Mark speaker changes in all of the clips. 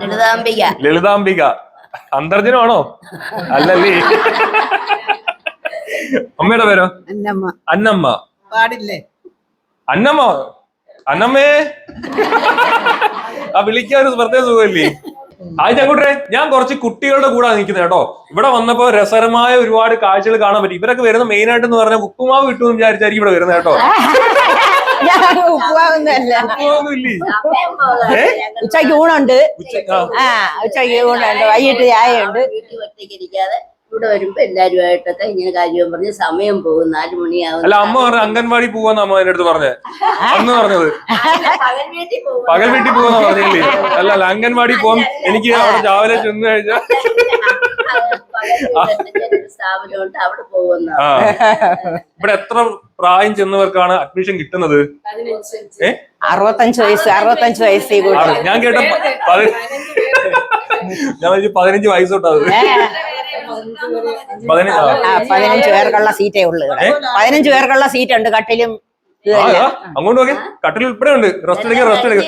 Speaker 1: ലളിതാംബിക.
Speaker 2: ലളിതാംബിക. അന്തർജനമാണോ? അല്ലല്ലേ. അമ്മയുടെ പേരോ?
Speaker 3: അന്നമ്മ.
Speaker 2: അന്നമ്മ.
Speaker 3: പാടില്ലേ?
Speaker 2: അന്നമ്മ. അന്നമ്മേ. ആ വിളിക്കാൻ ഒരു പ്രത്യേക സുഖമില്ലേ? ആ ചങ്കുട്ടരെ ഞാൻ കുറച്ച് കുട്ടികളുടെ കൂടെ നിൽക്കുന്നത് കേട്ടോ. ഇവിടെ വന്നപ്പോ രസകരമായ ഒരുപാട് കാഴ്ചകൾ കാണാൻ പറ്റി. ഇവരൊക്കെ വരുന്ന മെയിൻ ആയിട്ട് എന്ന് പറഞ്ഞാൽ ഉപ്പുമാവ് കിട്ടുമെന്ന് വിചാരിച്ചായിരിക്കും ഇവിടെ വരുന്നത് കേട്ടോ.
Speaker 4: ഞാൻ
Speaker 2: ഇല്ലേ
Speaker 4: ഉച്ചയ്ക്ക് ഊണുണ്ട്.
Speaker 2: ആ.
Speaker 4: ആ ഉച്ചയ്ക്ക് ഊണുണ്ട്. വൈകിട്ട് ചായയുണ്ട്.
Speaker 1: ഇവിടെ വരുമ്പോ എല്ലാരുമായിട്ടൊക്കെ ഇങ്ങനെ കാര്യം പറഞ്ഞ് സമയം പോകും. നാല് മണിയാവും.
Speaker 2: അല്ല അമ്മ പറഞ്ഞു അംഗൻവാടി പോവാന്ന് അമ്മ എന്റെ അടുത്ത് പറഞ്ഞത് അന്ന് പറഞ്ഞത്.
Speaker 1: പകൽ വീട്ടിൽ
Speaker 2: വീട്ടിൽ പറഞ്ഞില്ലേ? അല്ല അല്ല അംഗൻവാടി പോവാൻ എനിക്ക് അവിടെ രാവിലെ ചെന്ന് കഴിഞ്ഞാൽ
Speaker 1: സ്ഥാപനമുണ്ട് അവിടെ പോകുന്ന
Speaker 2: ആ. ഇവിടെ എത്ര പ്രായം ചെന്നവർക്കാണ് അഡ്മിഷൻ കിട്ടുന്നത്?
Speaker 4: അറുപത്തഞ്ച് വയസ്സ് അറുപത്തഞ്ച് വയസ്സ്
Speaker 2: ഞാൻ കേട്ട ഞാൻ പതിനഞ്ച് വയസ്സ് തൊട്ടത് പതിനഞ്ച്
Speaker 4: പേർക്കുള്ള സീറ്റേ ഉള്ളു പതിനഞ്ച് പേർക്കുള്ള സീറ്റ് ഉണ്ട് കട്ടിലും
Speaker 2: അങ്ങോട്ട് നോക്കി. കട്ടിൽ ഉൾപ്പെടെ ഉണ്ട്. റെസ്റ്റ് എടുക്കുക റെസ്റ്റ് എടുക്കുക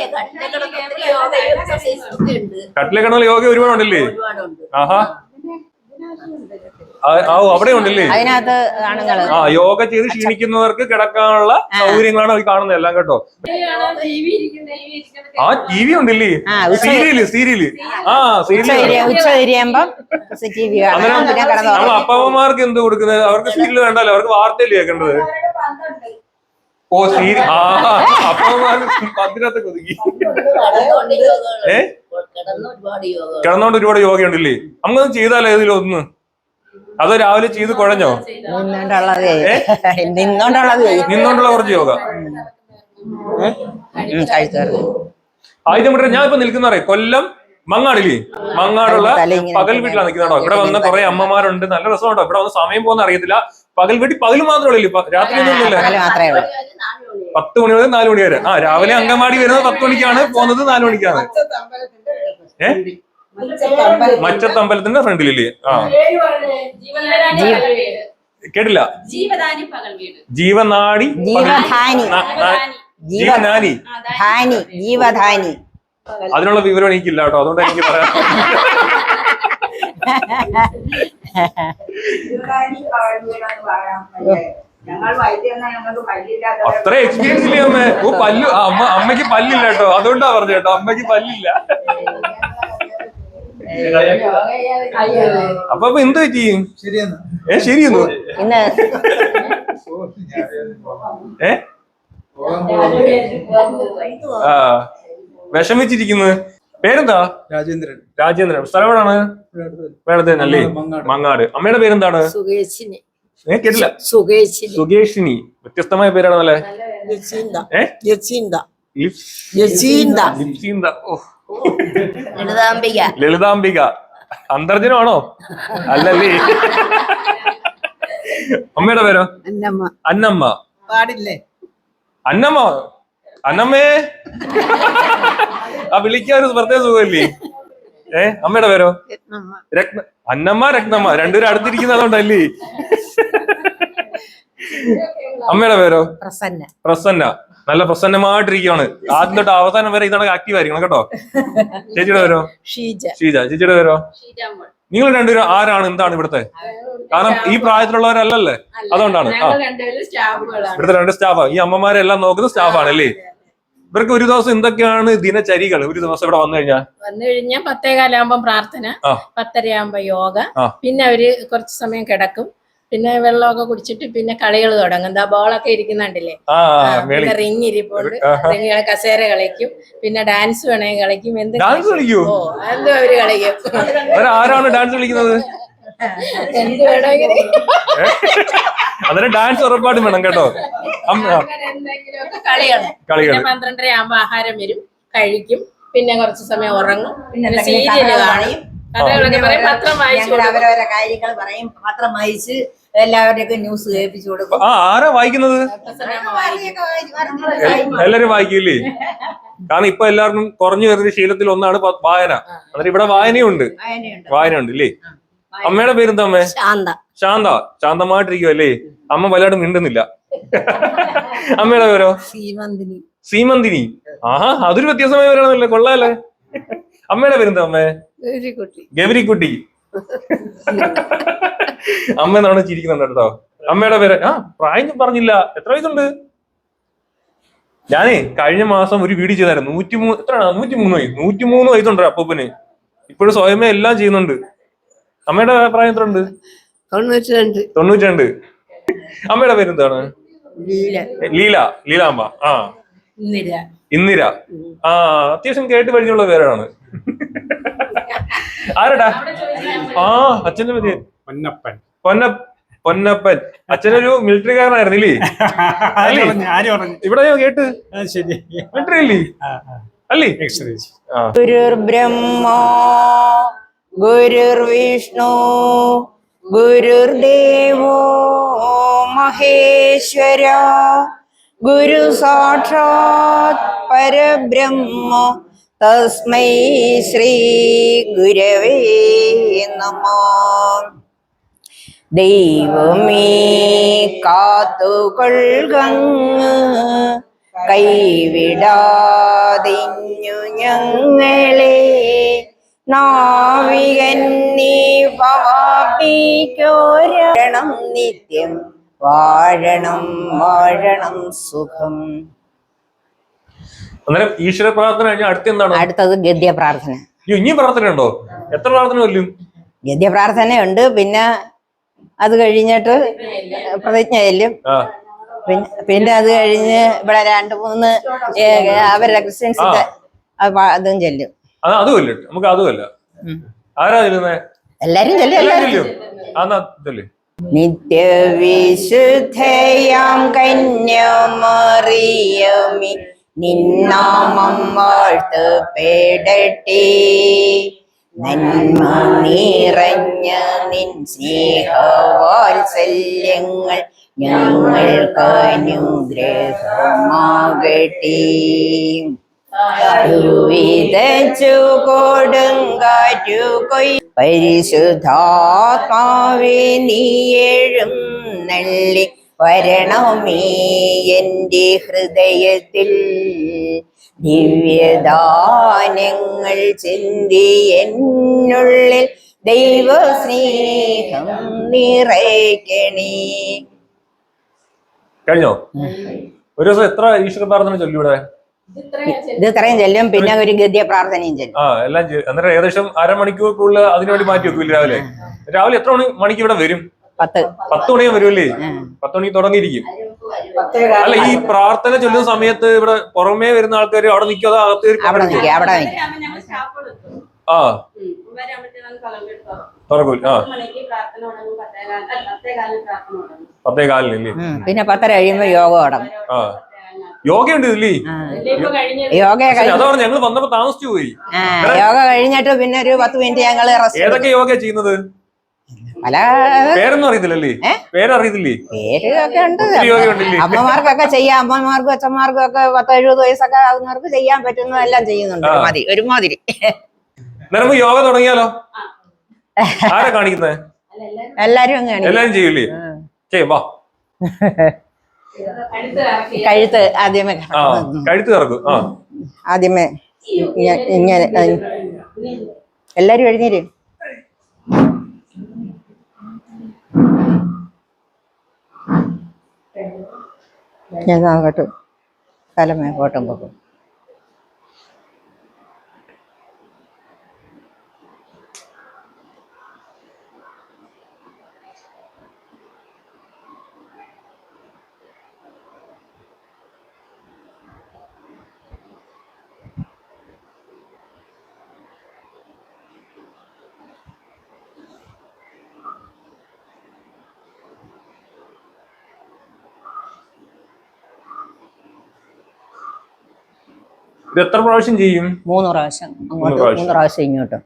Speaker 2: കട്ടിലെ കിടന്നാൽ യോഗ ഒരുപാട് ഉണ്ടല്ലേ ആഹാ. അവിടെ ഉണ്ടല്ലേ?
Speaker 4: അതിനകത്ത് ആണുങ്ങൾ.
Speaker 2: ആ യോഗ ചെയ്ത് ക്ഷീണിക്കുന്നവർക്ക് കിടക്കാനുള്ള സൗകര്യങ്ങളാണ് അവർ കാണുന്നത് എല്ലാം കേട്ടോ. ആ ടി വി ഉണ്ടല്ലേ സീരിയൽ സീരിയൽ. ആ
Speaker 4: സീരിയൽ. ഉച്ച തിരിയുമ്പം
Speaker 2: അന്നേരം നമ്മൾ എന്ത് കൊടുക്കുന്നത്? അവർക്ക് സീരിയൽ വേണ്ടല്ലോ അവർക്ക് വാർത്തയല്ലേ കേൾക്കേണ്ടത്? ഓ സീരി ആ അപ്പൊ പത്തിനകത്ത് ഒതുക്കി. ഏ? കിടന്നോണ്ട് ഒരുപാട് യോഗ ഉണ്ടല്ലേ നമുക്കൊന്ന് ചെയ്താലോ ഏതിലും ഒന്ന്? അതോ രാവിലെ ചെയ്ത് കുഴഞ്ഞോ?
Speaker 4: നിന്നോണ്ടുള്ളത്. നിന്നോണ്ടുള്ളത്
Speaker 2: നിന്നോണ്ടുള്ള കുറച്ച് യോഗ. ആദ്യം ഇവിടെ ഞാൻ ഇപ്പൊ നിൽക്കുന്ന അറിയാം? കൊല്ലം മങ്ങാടില്ലേ? മങ്ങാടുള്ള പകൽ വീട്ടിലാണ് നിൽക്കുന്നുണ്ടോ ഇവിടെ വന്ന കുറെ അമ്മമാരുണ്ട്. നല്ല രസമുണ്ടോ ഇവിടെ വന്ന് സമയം പോകുന്ന അറിയത്തില്ല. പകൽ വീട്ടിൽ പകൽ മാത്രമേ ഉള്ളൂ രാത്രി ഒന്നുമില്ല പത്ത് മണി മുതൽ നാല് മണി വരെ. ആ രാവിലെ അങ്കമാടി വരുന്നത് പത്ത് മണിക്കാണ് പോകുന്നത് നാല് മണിക്കാണ്. ഏ? മച്ചത്തമ്പലത്തിന്റെ ഫ്രണ്ടിലില്ലേ? ആ. കേട്ടില്ല.
Speaker 5: ജീവദാനി പകൽ വീട്.
Speaker 2: ജീവനാടി ജീവനാനി
Speaker 4: ജീവധാനി.
Speaker 2: അതിനുള്ള വിവരം എനിക്കില്ല കേട്ടോ അതുകൊണ്ട് എനിക്ക് പറയാം അത്ര എക്സ്പീരിയൻസ് ഇല്ലേ അമ്മ? ഓ പല്ലു അമ്മ അമ്മയ്ക്ക് പല്ലില്ല കേട്ടോ. അതുകൊണ്ടാ പറഞ്ഞു കേട്ടോ. അമ്മയ്ക്ക് പല്ലില്ല. അപ്പൊ അപ്പൊ എന്ത് പറ്റി? ഏ ശരിയെന്നു? ഏ? ആ വിഷമിച്ചിരിക്കുന്നത് പേരെന്താ?
Speaker 6: രാജേന്ദ്രൻ.
Speaker 2: രാജേന്ദ്രൻ. സ്ഥലം എവിടാണ്? വേണത് അല്ലേ?
Speaker 6: മങ്ങാട്.
Speaker 2: മങ്ങാട്. അമ്മയുടെ പേരെന്താണ്?
Speaker 1: സുകേശിനി
Speaker 2: ഏ കേട്ടില്ല.
Speaker 1: സുകേശിനി
Speaker 2: സുകേഷിനി. വ്യത്യസ്തമായ പേരാണല്ലേ?
Speaker 1: ലളിതാംബിക.
Speaker 2: ലളിതാംബിക. അന്തർജനമാണോ? അല്ലല്ലേ? അമ്മയുടെ പേരോ?
Speaker 3: അന്നമ്മ.
Speaker 2: അന്നമ്മ.
Speaker 3: പാടില്ലേ?
Speaker 2: അന്നമ്മ. അന്നമ്മേ. ആ വിളിക്കാൻ ഒരു പ്രത്യേക സുഖമില്ലേ? ഏ അമ്മയുടെ പേരോ? രത്ന അന്നമ്മ രത്നമ്മ. രണ്ടുപേരും അടുത്തിരിക്കുന്ന അതുകൊണ്ടല്ലേ? അമ്മയുടെ പേരോ?
Speaker 4: പ്രസന്ന.
Speaker 2: പ്രസന്ന. നല്ല പ്രസന്നമായിട്ടിരിക്കുകയാണ് ആദ്യം തൊട്ട് അവസാനം വരെ ഇതാണ് ആക്റ്റീവ് ആയിരിക്കണം കേട്ടോ. ചേച്ചിയുടെ പേരോ?
Speaker 1: ഷീജ.
Speaker 2: ഷീജ. ചേച്ചിയുടെ പേരോ? നിങ്ങൾ രണ്ടുപേരും ആരാണ്? എന്താണ് ഇവിടുത്തെ? കാരണം ഈ പ്രായത്തിലുള്ളവരല്ലല്ലേ? അതുകൊണ്ടാണ്. ആ.
Speaker 5: രണ്ടുപേരും സ്റ്റാഫുകളാണ്.
Speaker 2: ഇവിടുത്തെ രണ്ട് സ്റ്റാഫാ. ഈ അമ്മമാരെല്ലാം നോക്കുന്ന സ്റ്റാഫാണ് അല്ലേ ഇവർക്ക് ഒരു ദിവസം എന്തൊക്കെയാണ് ദിനചരികൾ ഒരു ദിവസം ഇവിടെ വന്നു കഴിഞ്ഞാൽ
Speaker 5: വന്നു കഴിഞ്ഞാൽ പത്തേകാലാകുമ്പോ പ്രാർത്ഥന. പത്തരയാകുമ്പോ യോഗ പിന്നെ അവർ കുറച്ച് സമയം കിടക്കും. പിന്നെ വെള്ളമൊക്കെ കുടിച്ചിട്ട് പിന്നെ കളികൾ തുടങ്ങും. എന്താ ബോളൊക്കെ ഇരിക്കുന്നുണ്ടല്ലേ? പിന്നെ റിങ് ഇരിപ്പുണ്ട്. റിങ് കസേര കളിക്കും. പിന്നെ ഡാൻസ് വേണമെങ്കിൽ കളിക്കും. എന്ത്
Speaker 2: ഡാൻസ് കളിക്കൂ?
Speaker 5: എന്തോ എന്തും അവർ കളിക്കും.
Speaker 2: ആരാണ് ഡാൻസ് കളിക്കുന്നത്?
Speaker 5: എന്ത് വേണമെങ്കിൽ
Speaker 2: അന്നേരം ഡാൻസ് ഉറപ്പായിട്ടും വേണം കേട്ടോ.
Speaker 5: കളിയാണ്. പന്ത്രണ്ടര ആകുമ്പോ ആഹാരം വരും കഴിക്കും പിന്നെ കുറച്ച് സമയം ഉറങ്ങും പിന്നെ
Speaker 4: കഥകൾ
Speaker 5: കാണും.
Speaker 4: അവരവരെ കാര്യങ്ങൾ പറയും പത്രം വായിച്ച് എല്ലാവരുടെയൊക്കെ ന്യൂസ് കേൾപ്പിച്ചു കൊടുക്കും.
Speaker 2: ആ ആരാ വായിക്കുന്നത്? എല്ലാരും വായിക്കില്ലേ? കാരണം ഇപ്പൊ എല്ലാവർക്കും കുറഞ്ഞു വരുന്ന ശീലത്തിൽ ഒന്നാണ് വായന. അന്നേരം ഇവിടെ വായനയുണ്ട്. വായനയുണ്ട്. ഉണ്ട് ഇല്ലേ? അമ്മയുടെ പേരെന്താ അമ്മേ?
Speaker 1: ശാന്ത.
Speaker 2: ശാന്ത ശാന്തമായിട്ടിരിക്കുവല്ലേ? അമ്മ വല്ലാണ്ട് മിണ്ടുന്നില്ല. അമ്മയുടെ പേരോ?
Speaker 1: സീമന്തിനി.
Speaker 2: സീമന്തിനി. ആഹാ അതൊരു വ്യത്യാസമായ പേരാണല്ലേ കൊള്ളാല്ലേ അമ്മയുടെ പേരെന്താ അമ്മേ?
Speaker 5: കുട്ടി
Speaker 2: ഗൗരിക്കുട്ടി. അമ്മ എന്നാണ് ചിരിക്കുന്നുണ്ട് കേട്ടോ. അമ്മയുടെ പേര് ആ പ്രായം പറഞ്ഞില്ല. എത്ര വയസ്സുണ്ട്? ഞാനേ കഴിഞ്ഞ മാസം ഒരു വീഡിയോ ചെയ്തായിരുന്നു. നൂറ്റി മൂന്ന് എത്രയാണ്? നൂറ്റി മൂന്ന് വയസ്സ്. നൂറ്റി മൂന്ന് വയസ്സുണ്ട് അപ്പൂപ്പന്. ഇപ്പോഴും സ്വയമേ എല്ലാം ചെയ്യുന്നുണ്ട്. അമ്മയുടെ പ്രായം എത്ര ഉണ്ട്
Speaker 5: തൊണ്ണൂറ്റി രണ്ട്
Speaker 2: തൊണ്ണൂറ്റി രണ്ട് അമ്മയുടെ പേരെന്താണ് ലീല അമ്മ ആ. ഇന്ദിര. ആ അത്യാവശ്യം കേട്ട് കഴിഞ്ഞുള്ള പേരാണ്. ആരടാ? ആ അച്ഛന്റെ പേര്.
Speaker 6: പൊന്നപ്പൻ.
Speaker 2: പൊന്ന പൊന്നപ്പൻ. അച്ഛനൊരു മിലിറ്ററിക്കാരനായിരുന്നില്ലേ
Speaker 6: ഇല്ലേ? ആര് പറഞ്ഞു?
Speaker 2: ഇവിടെ കേട്ട്.
Speaker 6: ശരി.
Speaker 2: മിലിറ്ററി അല്ലേ. അല്ലേ
Speaker 6: ഗുരുർ
Speaker 2: ബ്രഹ്മ
Speaker 4: ഗുരുർ ഗുരുർവിഷ്ണു ഗുരുർദേവോ മഹേശ്വര ഗുരു സാക്ഷാത് പരബ്രഹ്മ തസ്മൈ ശ്രീ ഗുരവേ നമോ. ദൈവമേ കാത്തുകൊള്ളുകങ്ങ് കൈവിടാതിഞ്ഞു ഞങ്ങളെ നാവികൻ നീ നിത്യം. വാഴണം വാഴണം സുഖം.
Speaker 2: അന്നേരം ഈശ്വര പ്രാർത്ഥന കഴിഞ്ഞാൽ അടുത്ത എന്താണ്?
Speaker 4: അടുത്തത് ഗദ്യ പ്രാർത്ഥന.
Speaker 2: ഇനിയും പ്രാർത്ഥന ഉണ്ടോ എത്ര പ്രാർത്ഥന കൊല്ലും
Speaker 4: ഗദ്യ പ്രാർത്ഥനയുണ്ട് പിന്നെ അത് കഴിഞ്ഞിട്ട് പ്രതിജ്ഞ ചെല്ലും പിന്നെ പിന്നെ അത് കഴിഞ്ഞ് ഇവിടെ രണ്ട് മൂന്ന് അവരുടെ ക്രിസ്ത്യൻസിന്റെ അത് ചെല്ലും.
Speaker 2: അതും നമുക്ക് അതുമല്ല. ആരാ ചെല്ലുന്നേ
Speaker 4: എല്ലാരും ചെല്ലും. എല്ലാരും
Speaker 2: ചെല്ലേ.
Speaker 4: നിത്യവിശുദ്ധയാം കന്യമറിയമി നിന്നാമം വാഴ്ത്ത് പേടട്ടെ. നന്മ നിറഞ്ഞ നിൻ സ്നേഹവാത്സല്യങ്ങൾ ഞങ്ങൾക്ക് അനുഗ്രഹമാകട്ടെ. വിതച്ചു നള്ളി വരണമേ എന്റെ ഹൃദയത്തിൽ. ദിവ്യദാനങ്ങൾ ചിന്തി എന്നുള്ളിൽ ദൈവസ്നേഹം നിറയ്ക്കണേ.
Speaker 2: കഴിഞ്ഞോ? ഒരു ദിവസം എത്ര ഈശ്വര പ്രാർത്ഥന ചൊല്ലിവിടെ?
Speaker 4: ഇത് ഇത്രയും ചെല്ലും. പിന്നെ ഒരു ഗദ്യ പ്രാർത്ഥനയും ചെല്ലും.
Speaker 2: ആ എല്ലാം അന്നേരം ഏകദേശം അരമണിക്കൂർക്കുള്ള അതിനു വേണ്ടി മാറ്റി വെക്കൂല രാവിലെ? രാവിലെ എത്ര മണി മണിക്ക് ഇവിടെ വരും?
Speaker 4: പത്ത്.
Speaker 2: പത്ത് മണിയാ വരുമല്ലേ. പത്ത് മണിക്ക് തുടങ്ങിയിരിക്കും. അല്ല ഈ പ്രാർത്ഥന ചൊല്ലുന്ന സമയത്ത് ഇവിടെ പുറമേ വരുന്ന ആൾക്കാർ അവിടെ നിൽക്കും അതോ അകത്ത്
Speaker 4: അവിടെ നിൽക്കുക അവിടെ നിൽക്കുക
Speaker 2: ആ. തുറക്കൂല ആ. പത്തേ കാലിനല്ലേ.
Speaker 4: പിന്നെ പത്തര കഴിയുമ്പോ യോഗ തുടങ്ങും
Speaker 2: ആ. യോഗയുണ്ട് ഇതില്ലേ
Speaker 4: ആ. യോഗ
Speaker 2: അതാ പറഞ്ഞ ഞങ്ങൾ വന്നപ്പോ താമസിച്ചു പോയി.
Speaker 4: യോഗ കഴിഞ്ഞിട്ട് പിന്നെ ഒരു പത്ത് മിനിറ്റ് ഞങ്ങൾ
Speaker 2: ഏതൊക്കെ യോഗ ചെയ്യുന്നത്?
Speaker 4: പല
Speaker 2: പേരൊന്നും അറിയത്തില്ലല്ലേ? പേരറിയത്തില്ലേ
Speaker 4: പേര് ഒക്കെ ഉണ്ട്.
Speaker 2: യോഗ
Speaker 4: അമ്മമാർക്കൊക്കെ ചെയ്യാം. അമ്മമാർക്കും അച്ഛന്മാർക്കും ഒക്കെ പത്ത് എഴുപത് വയസ്സൊക്കെ ആവുന്നവർക്ക് ചെയ്യാൻ പറ്റുന്നതെല്ലാം ചെയ്യുന്നുണ്ട്. മതി ഒരുമാതിരി
Speaker 2: നമുക്ക് യോഗ തുടങ്ങിയാലോ? ആരാ കാണിക്കുന്നത്
Speaker 4: എല്ലാരും
Speaker 2: എല്ലാരും ചെയ്യൂലേ? ചെയ്യ വാ.
Speaker 4: കഴുത്ത് ആദ്യമേ
Speaker 2: ആ കഴുത്ത് കറക്കും. ആ.
Speaker 4: ആദ്യമേ ഇങ്ങ- ഇങ്ങനെ ആ. എല്ലാരും എഴുന്നേര്. ഞാൻ നോക്കട്ടു തലമേ കോട്ടം പോകും
Speaker 2: ഇത് എത്ര പ്രാവശ്യം ചെയ്യും?
Speaker 4: മൂന്ന് പ്രാവശ്യം. അങ്ങോട്ട് മൂന്ന് പ്രാവശ്യം. ഇങ്ങോട്ട്.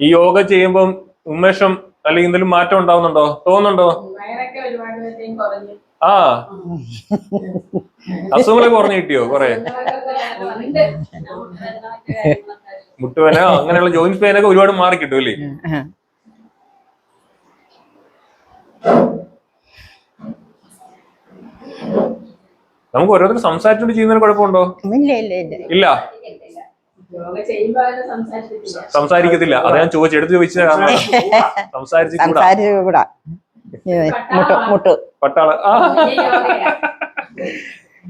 Speaker 2: ഈ യോഗ ചെയ്യുമ്പം ഉന്മേഷം അല്ലെങ്കിൽ എന്തെങ്കിലും മാറ്റം ഉണ്ടാവുന്നുണ്ടോ? തോന്നുന്നുണ്ടോ? ആ. അസുഖങ്ങളൊക്കെ കുറഞ്ഞു കിട്ടിയോ? കൊറേ. മുട്ടുവേന അങ്ങനെയുള്ള ജോയിന്റ് പെയിൻ ഒക്കെ ഒരുപാട് മാറി കിട്ടും അല്ലേ. നമുക്ക് ഓരോരുത്തർ സംസാരിച്ചുകൊണ്ട് ചെയ്യുന്നതിന് കുഴപ്പമുണ്ടോ?
Speaker 4: ഇല്ല?
Speaker 2: സംസാരിക്കത്തില്ല. അത് ഞാൻ ചോദിച്ചു എടുത്ത് ചോദിച്ച കാരണം സംസാരിച്ചു കൂടാ
Speaker 4: സംസാരിച്ചു കൂടാ ഇത് മുട്ടു മുട്ടു.
Speaker 2: പട്ടാള. ആ.
Speaker 5: ഈ യോഗയാ.
Speaker 6: അയ്യോ
Speaker 1: പിന്നിടയ്ക്കാണ്
Speaker 5: എല്ലാരും
Speaker 2: അതാ.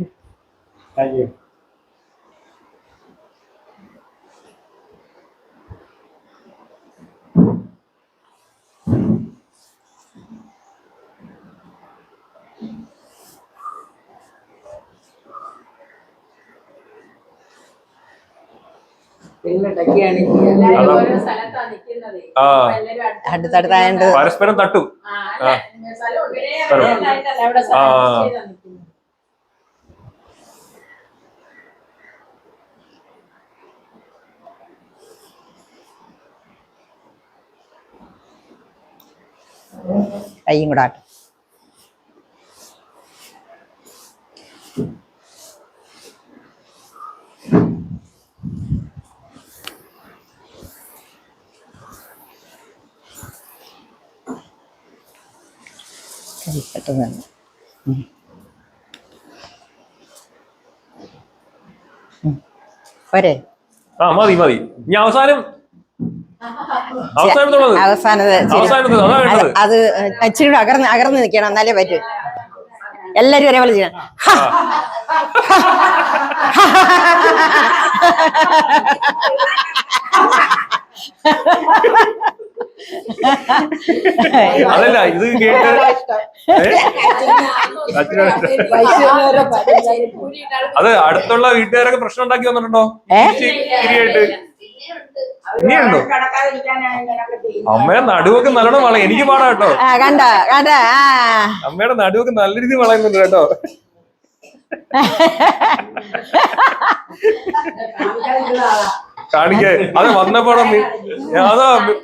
Speaker 5: ഓരോ സ്ഥലത്താ നിക്കുന്നതേ
Speaker 2: ആ.
Speaker 5: അപ്പൊ എല്ലാരും അടുത്തടുത്ത്
Speaker 4: അടുത്തടുത്തായോണ്ട്
Speaker 2: പരസ്പരം തട്ടു.
Speaker 5: ആ, അല്ല, സ്ഥലം ഒരേ
Speaker 2: സ്ഥലം.
Speaker 5: സ്ഥലത്തായിട്ടല്ല അവിടെ
Speaker 2: ആ.
Speaker 5: സ്ഥലം ചെയ്താ നിക്കുന്നത്.
Speaker 4: കയ്യും കൂടെ ആട്ടെ കൈ പെട്ടെന്ന് തന്നെ. ഉം. ഉം. പോരെ?
Speaker 2: ആ മതി മതി. ഇനി അവസാനം അവസാനത്തുള്ളത്
Speaker 4: അവസാനത്
Speaker 2: അവസാനത്തത് അതാ വേണ്ടത്.
Speaker 4: അത് അത് ഇച്ചിരി കൂടെ അകർന്ന് അകർന്ന് നിൽക്കണം എന്നാലേ പറ്റൂ. എല്ലാരും ഒരേപോലെ ചെയ്യണം. ഹാ.
Speaker 2: അതല്ല ഇത് കേട്ട്. അത് അടുത്തുള്ള വീട്ടുകാരൊക്കെ പ്രശ്നം ഉണ്ടാക്കി വന്നിട്ടുണ്ടോ? ശരിയായിട്ട്. ഇനിയുണ്ടോ? അമ്മയുടെ നടുവൊക്കെ നല്ലോണം വളയും. എനിക്ക് പാടാ കേട്ടോ.
Speaker 4: ആ കണ്ട? കണ്ട? ആ.
Speaker 2: അമ്മയുടെ നടുവൊക്കെ നല്ല രീതിയിൽ വളയുന്നുണ്ട് കേട്ടോ. Ha ha ha ha അതാ
Speaker 1: ഇവിടെ വന്നിട്ട് വന്നപ്പോഴും കാണാതെ